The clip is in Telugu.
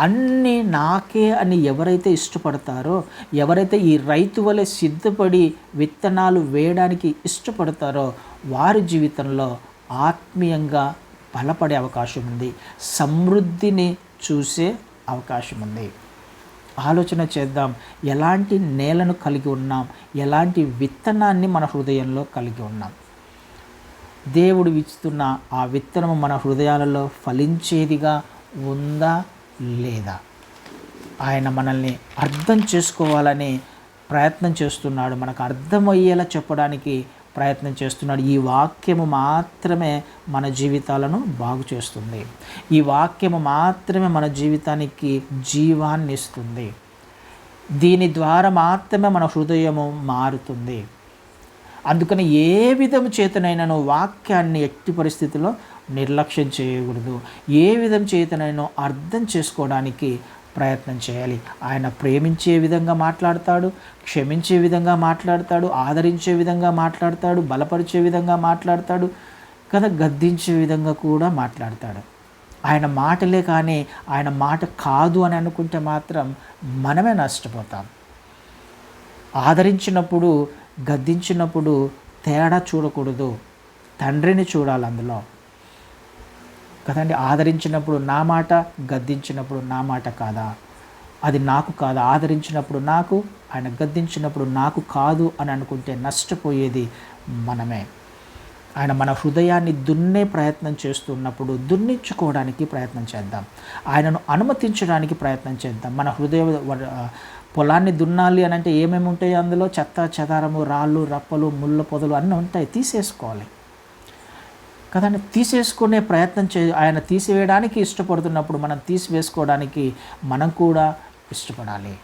అన్నీ నాకే అని ఎవరైతే ఇష్టపడతారో ఎవరైతే ఈ రైతు వలె సిద్ధపడి విత్తనాలు వేయడానికి ఇష్టపడతారో వారి జీవితంలో ఆత్మీయంగా బలపడే అవకాశం ఉంది. సమృద్ధిని చూసే అవకాశం ఉంది. ఆలోచన చేద్దాం. ఎలాంటి నేలను కలిగి ఉన్నాం? ఎలాంటి విత్తనాన్ని మన హృదయంలో కలిగి ఉన్నాం? దేవుడు ఇస్తున్న ఆ విత్తనము మన హృదయాలలో ఫలించేదిగా ఉందా? లేదా? ఆయన మనల్ని అర్థం చేసుకోవాలని ప్రయత్నం చేస్తున్నాడు. మనకు అర్థమయ్యేలా చెప్పడానికి ప్రయత్నం చేస్తున్నాడు. ఈ వాక్యము మాత్రమే మన జీవితాలను బాగు చేస్తుంది. ఈ వాక్యము మాత్రమే మన జీవితానికి జీవాన్ని ఇస్తుంది. దీని ద్వారా మాత్రమే మన హృదయము మారుతుంది. అందుకని ఏ విధము చేతనైనా వాక్యాన్ని ఎట్టి పరిస్థితుల్లో నిర్లక్ష్యం చేయకూడదు. ఏ విధం చేతనైనా అర్థం చేసుకోవడానికి ప్రయత్నం చేయాలి. ఆయన ప్రేమించే విధంగా మాట్లాడతాడు క్షమించే విధంగా మాట్లాడతాడు ఆదరించే విధంగా మాట్లాడతాడు బలపరిచే విధంగా మాట్లాడతాడు కదా గద్దించే విధంగా కూడా మాట్లాడతాడు. ఆయన మాటలే కానీ ఆయన మాట కాదు అని అనుకుంటే మాత్రం మనమే నష్టపోతాం. ఆదరించినప్పుడు గద్దించినప్పుడు తేడా చూడకూడదు. తండ్రిని చూడాలి అందులో. కదండి? ఆదరించినప్పుడు నా మాట గద్దించినప్పుడు నా మాట కాదా? అది నాకు కాదా? ఆదరించినప్పుడు నాకు ఆయన గద్దించినప్పుడు నాకు కాదు అని అనుకుంటే నష్టపోయేది మనమే. ఆయన మన హృదయాన్ని దున్నే ప్రయత్నం చేస్తున్నప్పుడు దున్నించుకోవడానికి ప్రయత్నం చేద్దాం. ఆయనను అనుమతించడానికి ప్రయత్నం చేద్దాం. మన హృదయ పొలాన్ని దున్నాలి అని అంటే ఏమేమి ఉంటాయి అందులో? చెత్త చెదారము రాళ్ళు రప్పలు ముళ్ళ పొదలు అన్నీ ఉంటాయి. తీసేసుకోవాలి. కదండి తీసేసుకునే ప్రయత్నం చే ఆయన తీసివేయడానికి ఇష్టపడుతున్నప్పుడు మనం తీసివేసుకోవడానికి మనం కూడా ఇష్టపడాలి.